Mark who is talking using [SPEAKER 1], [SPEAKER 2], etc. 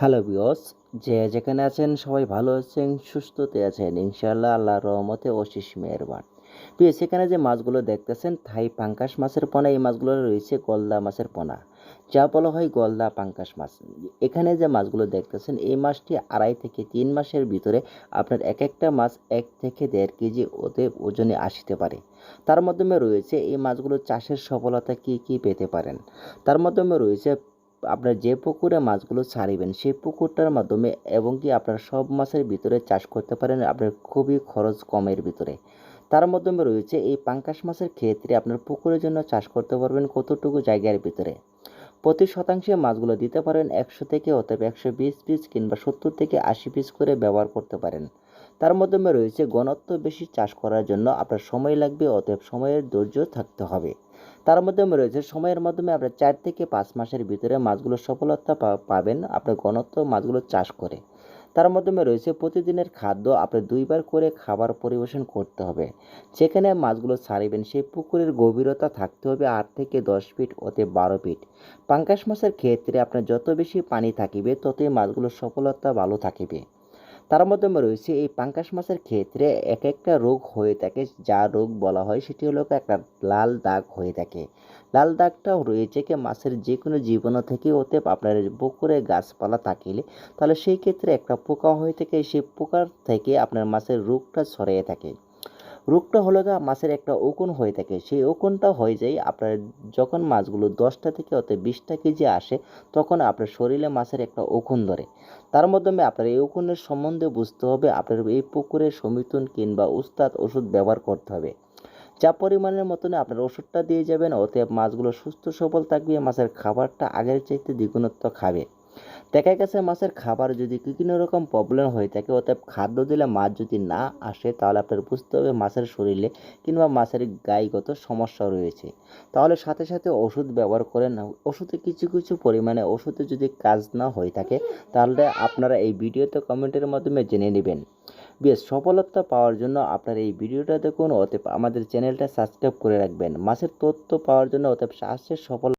[SPEAKER 1] Hello বিয়স যে যেখানে আছেন, সবাই ভালো আছেন, সুস্থতে আছেন। ইনশাল্লাহ আল্লাহর রহমতে অশিস মেহরবান। বিয়স এখানে যে মাছগুলো দেখতেছেন, থাই পাঙ্কাশ মাছের পোনা, এই মাছগুলো রয়েছে গলদা মাছের পোনা। যা বলা হয় গলদা পাঙ্কাশ মাছ। এখানে যে মাছগুলো দেখতেছেন, এই মাছটি আড়াই থেকে তিন মাসের ভিতরে আপনার এক একটা মাছ এক থেকে দেড় কেজি ওতে ওজনে আসতে পারে। তার মাধ্যমে রয়েছে এই মাছগুলো চাষের সফলতা কি কি পেতে পারেন? তার মাধ্যমে রয়েছে আপনার যে পুকুরে মাছগুলো ছাড়িবেন, সেই পুকুরটার মাধ্যমে এবং কি আপনার সব মাছের ভিতরে চাষ করতে পারেন, আপনার খুবই খরচ কমের ভিতরে। তার মাধ্যমে রয়েছে এই পাঙ্কাশ মাছের ক্ষেত্রে আপনার পুকুরের জন্য চাষ করতে পারবেন কতটুকু জায়গার ভিতরে। প্রতি শতাংশে মাছগুলো দিতে পারেন একশো থেকে অতএব একশো বিশ পিস কিংবা সত্তর থেকে আশি পিস করে ব্যবহার করতে পারেন। তার মাধ্যমে রয়েছে ঘনত্ব বেশি চাষ করার জন্য আপনার সময় লাগবে, অতএব সময়ের ধৈর্য থাকতে হবে। তার মাধ্যমে রয়েছে, সময়ের মাধ্যমে আপনার চার থেকে পাঁচ মাসের ভিতরে মাছগুলো সফলতা পাবেন আপনার ঘনত্ব মাছগুলো চাষ করে। তার মাধ্যমে রয়েছে, প্রতিদিনের খাদ্য আপনি দুইবার করে খাবার পরিবেশন করতে হবে। যেখানে মাছগুলো ছাড়িবেন, সেই পুকুরের গভীরতা থাকতে হবে আট থেকে দশ ফিট ওতে বারো ফিট। পাঙ্কাশ মাছের ক্ষেত্রে আপনার যত বেশি পানি থাকিবে, ততই মাছগুলোর সফলতা ভালো থাকিবে। তার মধ্যে রয়েছে এই পাঙ্কাশ মাছের ক্ষেত্রে এক একটা রোগ হয়ে থাকে, যা রোগ বলা হয়, সেটি হলো একটা লাল দাগ হয়ে থাকে। লাল দাগটা রয়েছে কি মাছের যে কোনো জীবাণু থেকে ওতে আপনার পুকুরে গাছপালা থাকিলে, তাহলে সেই ক্ষেত্রে একটা পোকা হয়ে থাকে, সেই পোকার থেকে আপনার মাছের রোগটা ছড়িয়ে থাকে। রোগটা হলো গা মাছের একটা ওকন হয়ে থাকে। সেই ওকনটা হয়ে যায় আপনার যখন মাছগুলো দশটা থেকে অত বিশটা কেজি আসে, তখন আপনার শরীরে মাছের একটা ওকন ধরে। তার মাধ্যমে আপনার এই ওকনের সম্বন্ধে বুঝতে হবে, আপনার এই পুকুরের সমিতুন কিংবা উস্তাদ ওষুধ ব্যবহার করতে হবে। যা পরিমাণের মতনে আপনার ওষুধটা দিয়ে যাবেন, অতএব মাছগুলো সুস্থ সবল থাকবে, মাছের খাবারটা আগের চাইতে দ্বিগুণত্ব খাবে। দেখা গেছে মাছের খাবার যদি বিভিন্ন রকম প্রবলেম হয়ে থাকে অতএব খাদ্য দিলে মাছ যদি না আসে, তাহলে আপনার বুঝতে হবে মাছের শরীরে কিংবা মাছের গায়েগত সমস্যা রয়েছে। তাহলে সাথে সাথে ওষুধ ব্যবহার করেন। ওষুধে কিছু কিছু পরিমাণে ওষুধে যদি কাজ না হয়ে থাকে, তাহলে আপনারা এই ভিডিওতে কমেন্টের মাধ্যমে জেনে নেবেন। বেশ, সফলতা পাওয়ার জন্য আপনার এই ভিডিওটা দেখুন, অতএব আমাদের চ্যানেলটা সাবস্ক্রাইব করে রাখবেন। মাছের তথ্য পাওয়ার জন্য অতএব চাষের সফল